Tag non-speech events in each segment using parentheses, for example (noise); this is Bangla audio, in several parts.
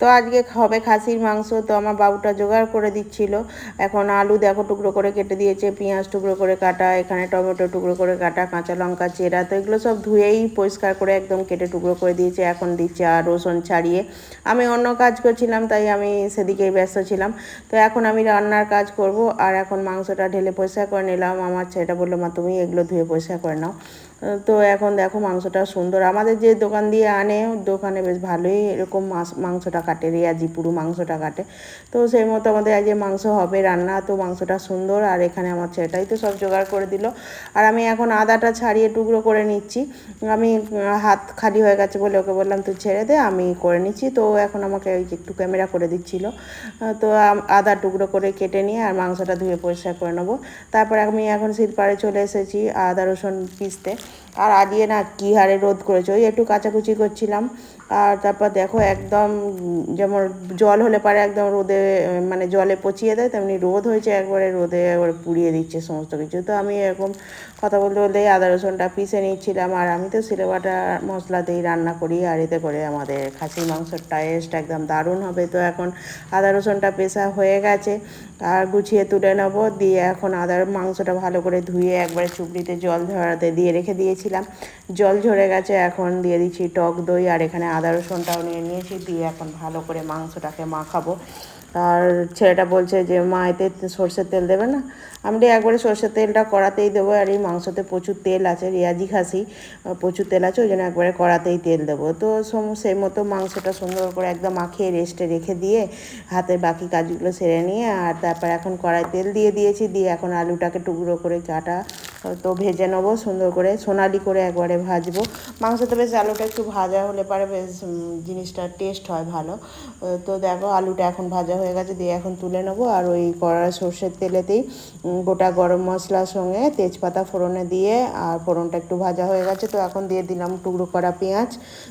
তো আজকে হবে খাসির মাংস, তো আমার বাবুটা জোগাড় করে দিচ্ছিল। এখন আলু দেখো টুকরো করে কেটে দিয়েছে, পেঁয়াজ টুকরো করে কাটা, এখানে টমেটো টুকরো করে কাটা, কাঁচা লঙ্কা, চেরা, তো এগুলো সব ধুয়েই পরিষ্কার করে একদম কেটে টুকরো করে দিয়েছে। এখন দিচ্ছে আর রসুন ছাড়িয়ে। আমি অন্য কাজ করছিলাম, তাই আমি সেদিকেই ব্যস্ত ছিলাম। তো এখন আমি রান্নার কাজ করব, আর এখন মাংসটা ঢেলে পরিষ্কার করে নিলাম। আমার ছেলেটা বলল, মা, তুমি এগুলো ধুয়ে পরিষ্কার করে নাও। তো এখন দেখো মাংসটা সুন্দর। আমাদের যে দোকান দিয়ে আনে, দোকানে বেশ ভালোই এরকম মাছ, মাংসটা কাটে, রেয়াজি পুরো মাংসটা কাটে। তো সেই মতো আমাদের আজ যে মাংস হবে, রান্না, তো মাংসটা সুন্দর, আর এখানে আমার ছেলেটাই তো সব জোগাড় করে দিল। আর আমি এখন আদাটা ছাড়িয়ে টুকরো করে নিচ্ছি। আমি হাত খালি হয়ে গেছে বলে ওকে বললাম, তুই ছেড়ে দে, আমি করে নিচ্ছি। তো এখন আমাকে ওই একটু ক্যামেরা করে দিচ্ছিল। তো আদা টুকরো করে কেটে নিয়ে আর মাংসটা ধুয়ে পরিষ্কার করে নেব। তারপর আমি এখন শিলপাড়ে চলে এসেছি আদা রসুন পিসতে। আর আজকে না কী হারে রোদ করেছে, ওই একটু কাচাকুচি করছিলাম। আর তারপর দেখো একদম যেমন জল হলে পারে একদম রোদে মানে জলে পচিয়ে দেয়, তেমনি রোদ হয়েছে একবারে, রোদে একবারে পুড়িয়ে দিচ্ছে সমস্ত কিছু। তো আমি এরকম কথা বলতে বলতেই আদা, রসুনটা পিষে নিচ্ছিলাম, আর আমি তো সিলেবাটা মশলা দিয়েই রান্না করি, আর এতে করে আমাদের খাসির মাংসের টেস্ট একদম দারুণ হবে। তো এখন আদা, রসুনটা পেশা হয়ে গেছে, আর গুছিয়ে তুলে নেব, দিয়ে এখন আদার মাংসটা ভালো করে ধুয়ে একবারে চুবড়িতে জল ধরাতে দিয়ে রেখে দিয়েছিলাম। জল ঝরে গেছে, এখন দিয়ে দিচ্ছি টক দই, আর এখানে আদা রসুনটাও নিয়ে নিয়েছি, দিয়ে এখন ভালো করে মাংসটাকে মাখাবো। আর ছেলেটা বলছে যে, মা, এতে সর্ষের তেল দেবে না? আমি একবারে সর্ষের তেলটা কড়াতেই দেবো, আর এই মাংসতে প্রচুর তেল আছে, রেয়াজি খাসি প্রচুর তেল আছে, ওই জন্য একবারে কড়াতেই তেল দেবো। তো সেই মতো মাংসটা সুন্দর করে একদম মাখিয়ে রেস্টে রেখে দিয়ে হাতে বাকি কাজগুলো সেরে নিয়ে, আর তারপর এখন কড়াই তেল দিয়ে দিয়েছি, দিয়ে এখন আলুটাকে টুকরো করে কাটা তো ভেজে নেব, সুন্দর করে, সোনালি করে একবারে ভাজবো। মাংসতে বেশ আলুটা একটু ভাজা হলে পারে বেশ জিনিসটা টেস্ট হয় ভালো। তো দেখো আলুটা এখন ভাজা হয়ে গেছে, দিয়ে এখন তুলে নেব। আর ওই কড়া সর্ষের তেলেতেই গোটা গরম মশলার সঙ্গে তেজপাতা ফোড়নে দিয়ে, আর ফোড়নটা একটু ভাজা হয়ে গেছে, তো এখন দিয়ে দিলাম টুকরো করা পেঁয়াজ।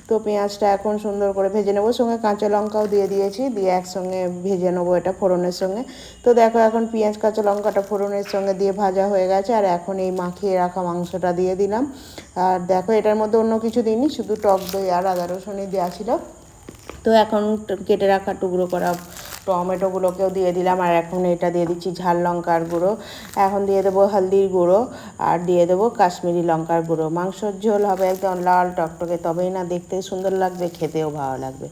তো পেঁয়াজটা এখন সুন্দর করে ভেজে নেব। সঙ্গে কাঁচা লঙ্কাও দিয়ে দিয়েছি, দিয়ে একসঙ্গে ভেজে নেব এটা ফোড়নের সঙ্গে। তো দেখো এখন পেঁয়াজ, কাঁচা লঙ্কাটা ফোড়নের সঙ্গে দিয়ে ভাজা হয়ে গেছে, আর এখন এই মাখিয়ে রাখা মাংসটা দিয়ে দিলাম। আর দেখো এটার মধ্যে অন্য কিছু দিইনি, শুধু টক দই আর আদা রসুনই দেওয়া ছিল। তো এখন কেটে রাখা টুকরো করা টমেটোগুলোকেও দিয়ে দিলাম আর এখন এটা দিয়ে দিচ্ছি ঝাল লঙ্কার গুঁড়ো। এখন দিয়ে দেবো হলদির গুঁড়ো আর দিয়ে দেবো কাশ্মীরি লঙ্কার গুঁড়ো। মাংসর ঝোল হবে একদম লাল টকটকে, তবেই না দেখতে সুন্দর লাগবে, খেতেও ভালো লাগবে।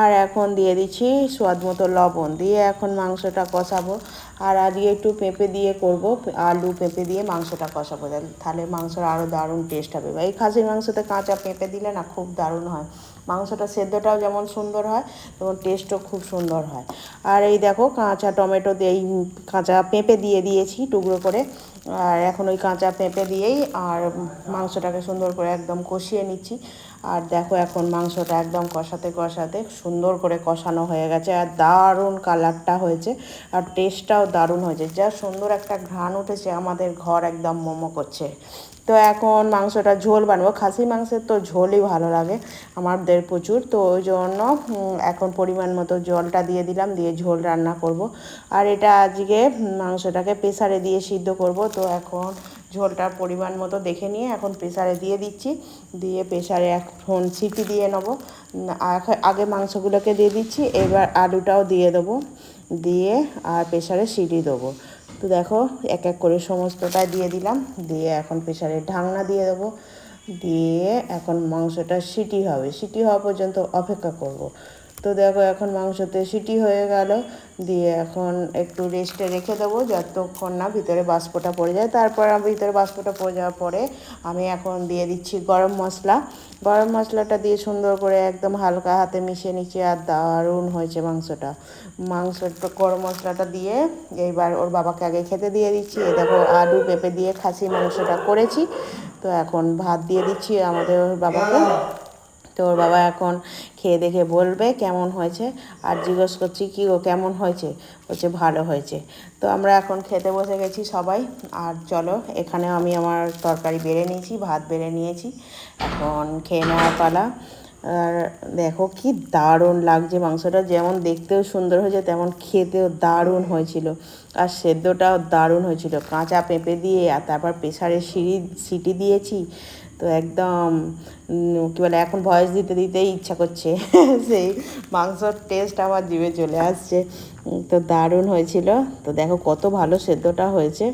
আর এখন দিয়ে দিচ্ছি স্বাদ মতো লবণ। দিয়ে এখন মাংসটা কষাবো। আর আজকে একটু পেঁপে দিয়ে করব, আলু পেঁপে দিয়ে মাংসটা কষাবো। তাহলে মাংসর আরও দারুণ টেস্ট হবে। বা এই খাসির মাংসতে কাঁচা পেঁপে দিলে না খুব দারুণ হয়। মাংসটা সেদ্ধটাও যেমন সুন্দর হয়, তেমন টেস্টও খুব সুন্দর হয়। আর এই দেখো কাঁচা টমেটো এই কাঁচা পেঁপে দিয়ে দিয়েছি টুকরো করে। আর এখন ওই কাঁচা পেঁপে দিয়েই আর মাংসটাকে সুন্দর করে একদম কষিয়ে নিচ্ছি। আর দেখো এখন মাংসটা একদম কষাতে কষাতে সুন্দর করে কষানো হয়ে গেছে আর দারুণ কালারটা হয়েছে। আর টেস্টটাও দারুণ হয়েছে। যা সুন্দর একটা ঘ্রাণ উঠেছে আমাদের ঘর একদম মোমো করছে। তো এখন মাংসটা ঝোল বানাবো। খাসি মাংসের তো ঝোলই ভালো লাগে আমাদের প্রচুর। তো ওই জন্য এখন পরিমাণ মতো জলটা দিয়ে দিলাম, দিয়ে ঝোল রান্না করব। আর এটা আজকে মাংসটাকে প্রেসারে দিয়ে সিদ্ধ করব। তো এখন ঝোলটার পরিমাণ মতো দেখে নিয়ে এখন প্রেসারে দিয়ে দিচ্ছি। দিয়ে প্রেসারে এখন সিটি দিয়ে নেব। আগে মাংসগুলোকে দিয়ে দিচ্ছি, এবার আলুটাও দিয়ে দেবো। দিয়ে আর প্রেসারে সিটি দেবো। তো দেখো, এক এক করে সমস্তটা দিয়ে দিলাম। দিয়ে এখন প্রেশারের ঢাকনা দিয়ে দেবো। দিয়ে এখন মাংসটা সিটি হবে। সিটি হওয়া পর্যন্ত অপেক্ষা করব। তো দেখো এখন মাংসতে সিটি হয়ে গেল। দিয়ে এখন একটু রেস্টে রেখে দেবো যতক্ষণ না ভিতরে বাষ্পটা পড়ে যায়। তারপর ভিতরে বাষ্পটা পড়ে যাওয়ার পরে আমি এখন দিয়ে দিচ্ছি গরম মশলা। গরম মশলাটা দিয়ে সুন্দর করে একদম হালকা হাতে মিশিয়ে নিচ্ছি আর দারুণ হয়েছে মাংসটা। মাংসটা গরম মশলাটা দিয়ে এইবার ওর বাবাকে আগে খেতে দিয়ে দিচ্ছি। এ দেখো আলু পেঁপে দিয়ে খাসি মাংসটা করেছি। তো এখন ভাত দিয়ে দিচ্ছি আমাদের বাবাকে। তো ওর বাবা এখন খেয়ে দেখে বলবে কেমন হয়েছে। আর জিজ্ঞেস করছি, কী গো, কেমন হয়েছে? বলছে, ভালো হয়েছে। তো আমরা এখন খেতে বসে গেছি সবাই। আর চলো এখানে আমি আমার তরকারি বেড়ে নিয়েছি, ভাত বেড়ে নিয়েছি। এখন খেয়ে নেওয়ার পালা। আর দেখো কি দারুণ লাগছে মাংসটা, যেমন দেখতেও সুন্দর হয়েছে, তেমন খেতেও দারুণ হয়েছিল। আর সেদ্ধটাও দারুণ হয়েছিল। কাঁচা পেঁপে দিয়ে, আর তারপর প্রেসারে সিঁড়ি, সিটি দিয়েছি। তো একদম কী বলে, এখন ভয়েস দিতে দিতেই ইচ্ছা করছে। (laughs) সেই মাংসর টেস্ট আমার জিভে চলে আসছে। তো দারুণ হয়েছিল। তো দেখো কত ভালো সেদ্ধটা হয়েছে।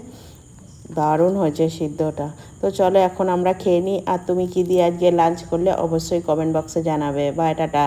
দারুণ হয়েছে সিদ্ধটা। তো চলো এখন আমরা খেয়ে নিই। আর তুমি কী দিয়ে আজকে লাঞ্চ করলে অবশ্যই কমেন্ট বক্সে জানাবে। বা টাটা।